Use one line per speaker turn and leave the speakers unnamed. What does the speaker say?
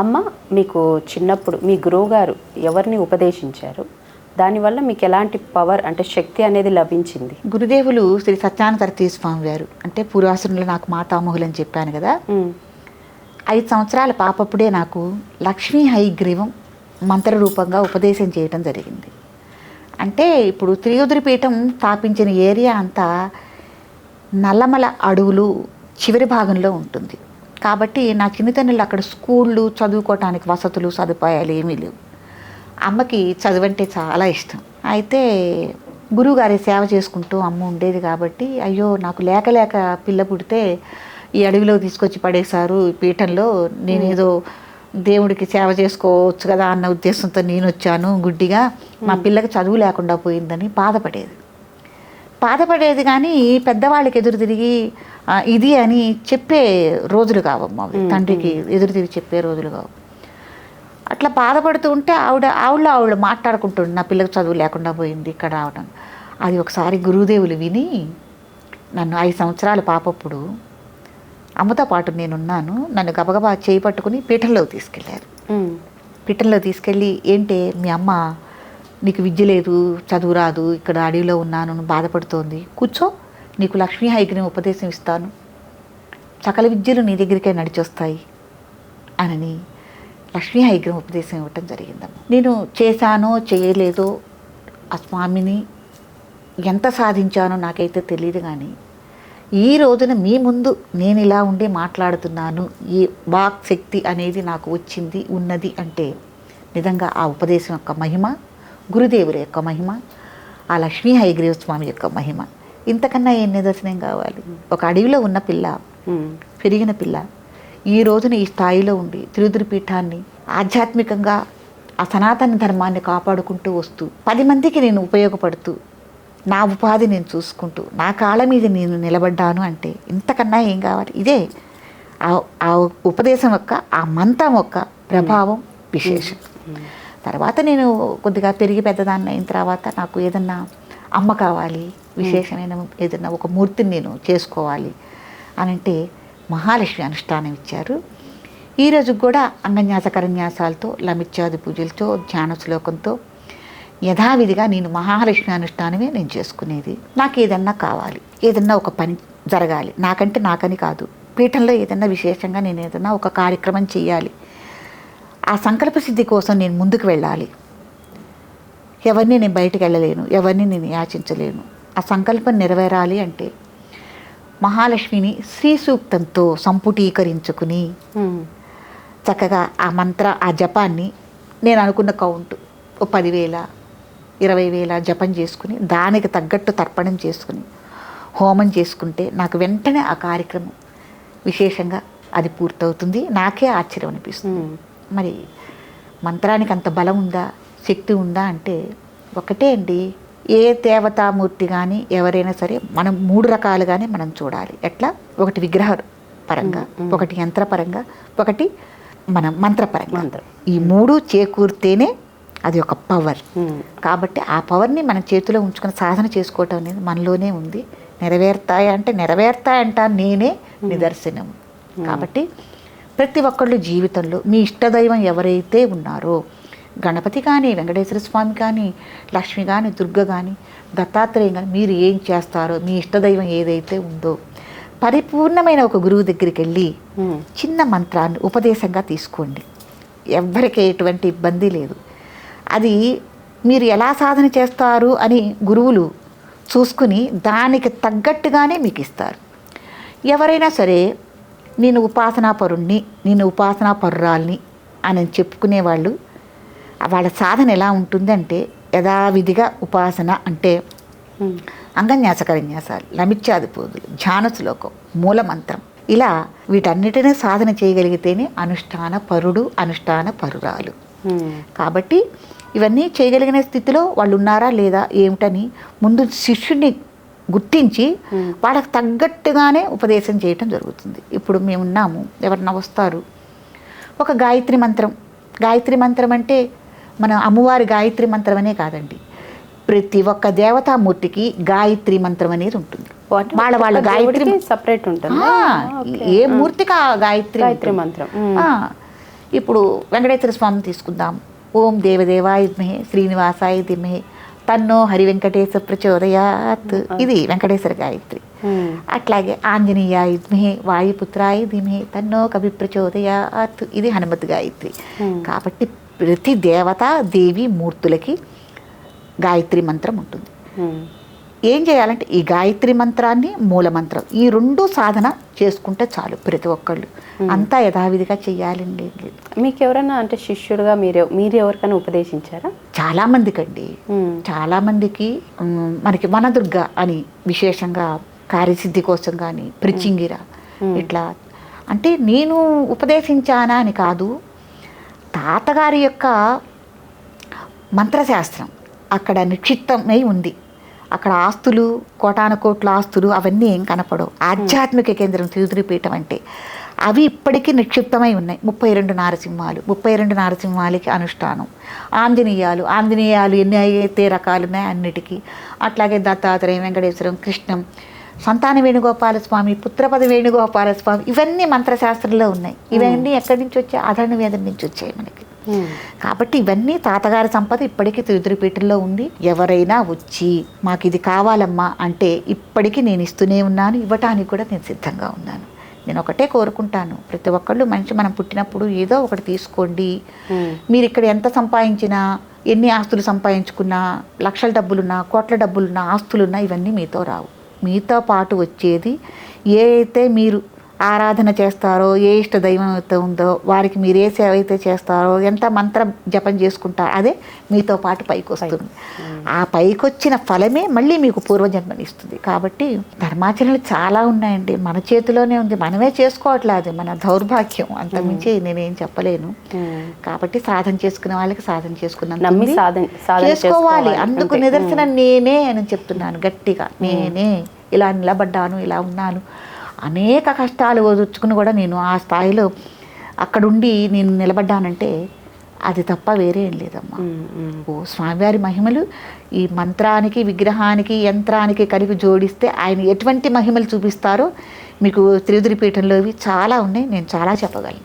అమ్మ మీకు చిన్నప్పుడు మీ గురువు గారు ఎవరిని ఉపదేశించారు? దానివల్ల మీకు ఎలాంటి పవర్ అంటే శక్తి అనేది లభించింది?
గురుదేవులు శ్రీ సత్యానంద స్వామి వారు అంటే పూర్వాశ్రమంలో నాకు మాతామహులు అని చెప్పాను కదా. ఐదు సంవత్సరాల పాపప్పుడే నాకు లక్ష్మీ హైగ్రీవం మంత్రరూపంగా ఉపదేశం చేయటం జరిగింది. అంటే ఇప్పుడు త్రియుధురి పీఠం స్థాపించిన ఏరియా అంతా నల్లమల అడవులు చివరి భాగంలో ఉంటుంది. కాబట్టి నా చిన్నతనంలో అక్కడ స్కూళ్ళు చదువుకోవటానికి వసతులు సదుపాయాలు ఏమీ లేవు. అమ్మకి చదువు అంటే చాలా ఇష్టం. అయితే గురువుగారి సేవ చేసుకుంటూ అమ్మ ఉండేది కాబట్టి అయ్యో నాకు లేక లేక పిల్ల పుడితే ఈ అడవిలో తీసుకొచ్చి పడేశారు ఈ పీఠంలో నేనేదో దేవుడికి సేవ చేసుకోవచ్చు కదా అన్న ఉద్దేశంతో నేను వచ్చాను గుడ్డిగా. మా పిల్లకి చదువు లేకుండా పోయిందని బాధపడేది. బాధపడేది కానీ పెద్దవాళ్ళకి ఎదురు తిరిగి ఇది అని చెప్పే రోజులు కావమ్మ. తండ్రికి ఎదురు తిరిగి చెప్పే రోజులు కావు. అట్లా బాధపడుతూ ఉంటే ఆవిడ ఆవిడ ఆవిడ మాట్లాడుకుంటుండే నా పిల్లకి చదువు లేకుండా పోయింది ఇక్కడ రావడం అది ఒకసారి గురుదేవులు విని నన్ను ఐదు సంవత్సరాల పాపప్పుడు అమ్మతో పాటు నేనున్నాను. నన్ను గబగబా చేయి పట్టుకుని పీఠంలోకి తీసుకెళ్ళారు పీఠంలో తీసుకెళ్ళి ఏంటే మీ అమ్మ నీకు విద్య లేదు చదువు రాదు ఇక్కడ అడవిలో ఉన్నాను బాధపడుతోంది. కూర్చో నీకు లక్ష్మీ హైగ్రీని ఉపదేశం ఇస్తాను. సకల విద్యలు నీ దగ్గరికే నడిచొస్తాయి అనని లక్ష్మీ హైగ్రీవం ఉపదేశం ఇవ్వటం జరిగిందమ్మ. నేను చేశానో చేయలేదో ఆ స్వామిని ఎంత సాధించానో నాకైతే తెలియదు కానీ ఈ రోజున మీ ముందు నేను ఇలా ఉండి మాట్లాడుతున్నాను ఈ వాక్ శక్తి అనేది నాకు వచ్చింది ఉన్నది అంటే నిజంగా ఆ ఉపదేశం యొక్క మహిమ గురుదేవుల యొక్క మహిమ ఆ లక్ష్మీ హయగ్రీవ స్వామి యొక్క మహిమ. ఇంతకన్నా ఏం నిదర్శనం కావాలి? ఒక అడవిలో ఉన్న పిల్ల పెరిగిన పిల్ల ఈ రోజున ఈ స్థాయిలో ఉండి తిరుదిరి పీఠాన్ని ఆధ్యాత్మికంగా ఆ సనాతన ధర్మాన్ని కాపాడుకుంటూ వస్తూ పది మందికి నేను ఉపయోగపడుతూ నా ఉపాధి నేను చూసుకుంటూ నా కాళ్ళ మీద నేను నిలబడ్డాను అంటే ఇంతకన్నా ఏం కావాలి? ఇదే ఆ- ఆ ఉపదేశం యొక్క ఆ మంత్రం యొక్క ప్రభావం విశేషం. తర్వాత నేను కొద్దిగా పెరిగి పెద్దదాన్ని అయిన తర్వాత నాకు ఏదన్నా అమ్మ కావాలి విశేషమైన ఏదన్నా ఒక మూర్తిని నేను చేసుకోవాలి అని అంటే మహాలక్ష్మి అనుష్ఠానం ఇచ్చారు. ఈ కూడా అంగన్యాస కరన్యాసాలతో లమిత్యాది పూజలతో ధ్యాన శ్లోకంతో యథావిధిగా నేను మహాలక్ష్మి అనుష్ఠానమే నేను చేసుకునేది. నాకు ఏదన్నా కావాలి ఏదన్నా ఒక పని జరగాలి. నాకంటే నాకని కాదు. పీఠంలో ఏదన్నా విశేషంగా నేను ఏదన్నా ఒక కార్యక్రమం చేయాలి. ఆ సంకల్ప సిద్ధి కోసం నేను ముందుకు వెళ్ళాలి. ఎవరిని నేను బయటికి వెళ్ళలేను ఎవరిని నేను యాచించలేను. ఆ సంకల్పం నెరవేరాలి అంటే మహాలక్ష్మిని శ్రీ సూక్తంతో సంపుటీకరించుకుని చక్కగా ఆ మంత్ర ఆ జపాన్ని నేను అనుకున్న కౌంట్ ఓ పదివేల ఇరవై వేల జపం చేసుకుని దానికి తగ్గట్టు తర్పణం చేసుకుని హోమం చేసుకుంటే నాకు వెంటనే ఆ కార్యక్రమం విశేషంగా అది పూర్తవుతుంది. నాకే ఆశ్చర్యం అనిపిస్తుంది. మరి మంత్రానికి అంత బలం ఉందా శక్తి ఉందా అంటే ఒకటే అండి. ఏ దేవతామూర్తి కానీ ఎవరైనా సరే మనం మూడు రకాలుగానే మనం చూడాలి. ఎట్లా? ఒకటి విగ్రహ పరంగా ఒకటి యంత్రపరంగా ఒకటి మన మంత్రపరంగా
మంత్రం.
ఈ మూడు చేకూరితేనే అది ఒక పవర్ కాబట్టి ఆ పవర్ని మన చేతిలో ఉంచుకొని సాధన చేసుకోవటం అనేది మనలోనే ఉంది. నెరవేరుతాయి అంటే నెరవేరుతాయంట నేనే నిదర్శనం. కాబట్టి ప్రతి ఒక్కళ్ళు జీవితంలో మీ ఇష్టదైవం ఎవరైతే ఉన్నారో గణపతి కానీ వెంకటేశ్వర స్వామి కానీ లక్ష్మి కానీ దుర్గ కానీ దత్తాత్రేయం కానీ మీరు ఏం చేస్తారో మీ ఇష్టదైవం ఏదైతే ఉందో పరిపూర్ణమైన ఒక గురువు దగ్గరికి వెళ్ళి చిన్న మంత్రాన్ని ఉపదేశంగా తీసుకోండి. ఎవ్వరికి ఎటువంటి ఇబ్బంది లేదు. అది మీరు ఎలా సాధన చేస్తారు అని గురువులు చూసుకుని దానికి తగ్గట్టుగానే మీకు ఇస్తారు. ఎవరైనా సరే నేను ఉపాసనా పరుణ్ణి నేను ఉపాసనా పరురాల్ని అని చెప్పుకునే వాళ్ళు వాళ్ళ సాధన ఎలా ఉంటుందంటే యథావిధిగా ఉపాసన అంటే
ఉమ్,
అంగన్యాసకరన్యాసాలు లమిత్యాది పూజలు ధ్యాన శ్లోకం మూలమంత్రం ఇలా వీటన్నిటినీ సాధన చేయగలిగితేనే అనుష్ఠాన పరుడు అనుష్ఠాన పరురాలు. కాబట్టి ఇవన్నీ చేయగలిగిన స్థితిలో వాళ్ళు ఉన్నారా లేదా ఏమిటని ముందు శిష్యుడిని గుర్తించి వాళ్ళకి తగ్గట్టుగానే ఉపదేశం చేయటం జరుగుతుంది. ఇప్పుడు మేము ఉన్నాము ఎవరన్నా వస్తారు. ఒక గాయత్రి మంత్రం. గాయత్రి మంత్రం అంటే మన అమ్మవారి గాయత్రి మంత్రం అనే కాదండి. ప్రతి ఒక్క దేవతామూర్తికి గాయత్రి మంత్రం అనేది ఉంటుంది. వాళ్ళ వాళ్ళ గాయత్రి
separate ఉంటుంది.
ఏ మూర్తికి ఆ గాయత్రి
గాయత్రి. మంత్రం.
ఇప్పుడు వెంకటేశ్వర స్వామిని తీసుకుందాం. ఓం దేవదేవాయ శ్రీనివాసాయ ధీమహి. తన్నో హరి వెంకటేశ్వర ప్రచోదయాత్ ఇది వెంకటేశ్వర గాయత్రి. అట్లాగే ఆంజనేయాయ ధీమహి వాయుపుత్రాయ ధీమహి తన్నో కవి ప్రచోదయాత్ ఇది హనుమత్ గాయత్రి. కాబట్టి ప్రతి దేవత దేవి మూర్తులకి గాయత్రి మంత్రం ఉంటుంది. ఏం చేయాలంటే ఈ గాయత్రి మంత్రాన్ని మూల మంత్రం ఈ రెండు సాధన చేసుకుంటే చాలు ప్రతి ఒక్కళ్ళు. అంతా యథావిధిగా చెయ్యాలండి.
మీకు ఎవరైనా అంటే శిష్యుడుగా మీరు మీరు ఎవరికైనా ఉపదేశించారా?
చాలా మందికండి
మ్మ్.
చాలా మందికి మనకి వనదుర్గ అని విశేషంగా కార్యసిద్ధి కోసం కానీ ప్రిచింగిర ఇట్లా. అంటే నేను ఉపదేశించానా అని కాదు తాతగారి యొక్క మంత్రశాస్త్రం అక్కడ నిక్షిప్తమై ఉంది. అక్కడ ఆస్తులు కోటాను కోట్ల ఆస్తులు అవన్నీ ఏం కనపడవు. ఆధ్యాత్మిక కేంద్రం తిరుతిరిపీఠం అంటే. అవి ఇప్పటికీ నిక్షిప్తమై ఉన్నాయి. ముప్పై రెండు నారసింహాలు. ముప్పై రెండు నారసింహాలకి అనుష్ఠానం. ఆంజనేయాలు. ఆంజనేయాలు ఎన్ని అయితే రకాలు ఉన్నాయి అన్నిటికీ. అట్లాగే దత్తాత్రేయం వెంకటేశ్వరం కృష్ణం సంతాన వేణుగోపాల స్వామి పుత్రపద వేణుగోపాల స్వామి ఇవన్నీ మంత్రశాస్త్రంలో ఉన్నాయి. ఇవన్నీ ఎక్కడి నుంచి వచ్చాయి? అధర్ణ వేదం నుంచి వచ్చాయి మనకి. కాబట్టి ఇవన్నీ తాతగారి సంపద ఇప్పటికీ తిరుతిరిపీఠంలో ఉంది. ఎవరైనా వచ్చి మాకు ఇది కావాలమ్మా అంటే ఇప్పటికీ నేను ఇస్తూనే ఉన్నాను ఇవ్వటానికి కూడా నేను సిద్ధంగా ఉన్నాను. నేను ఒకటే కోరుకుంటాను. ప్రతి ఒక్కళ్ళు మనిషి మనం పుట్టినప్పుడు ఏదో ఒకటి తీసుకోండి. మీరు ఇక్కడ ఎంత సంపాదించినా ఎన్ని ఆస్తులు సంపాదించుకున్నా లక్షల డబ్బులున్నా కోట్ల డబ్బులున్నా ఆస్తులున్నా ఇవన్నీ మీతో రావు. మీతో పాటు వచ్చేది ఏ అయితే మీరు ఆరాధన చేస్తారో ఏ ఇష్ట దైవం అయితే ఉందో వారికి మీరు ఏ సేవ అయితే చేస్తారో ఎంత మంత్ర జపం చేసుకుంటారో అదే మీతో పాటు పైకి వస్తుంది ఆ పైకి వచ్చిన ఫలమే మళ్ళీ మీకు పూర్వజన్మని ఇస్తుంది. కాబట్టి ధర్మాచరణలు చాలా ఉన్నాయండి. మన చేతిలోనే ఉంది. మనమే చేసుకోవట్లేదు మన దౌర్భాగ్యం. అంతమించి నేనేం చెప్పలేను. కాబట్టి సాధన చేసుకునే వాళ్ళకి సాధన
సాధన
చేసుకోవాలి. అందుకు. నిదర్శనం నేనే అని చెప్తున్నాను గట్టిగా. నేనే ఇలా నిలబడ్డాను ఇలా ఉన్నాను. అనేక కష్టాలు ఓదుర్చుకుని కూడా నేను ఆ స్థాయిలో అక్కడుండి నేను నిలబడ్డానంటే అది తప్ప వేరే ఏం లేదమ్మా
మ్మ్. మ్మ్.
ఓ స్వామివారి మహిమలు ఈ మంత్రానికి విగ్రహానికి యంత్రానికి కలిపి జోడిస్తే ఆయన ఎటువంటి మహిమలు చూపిస్తారో మీకు త్రిదురి పీఠంలో ఇవి చాలా ఉన్నాయి నేను చాలా చెప్పగలను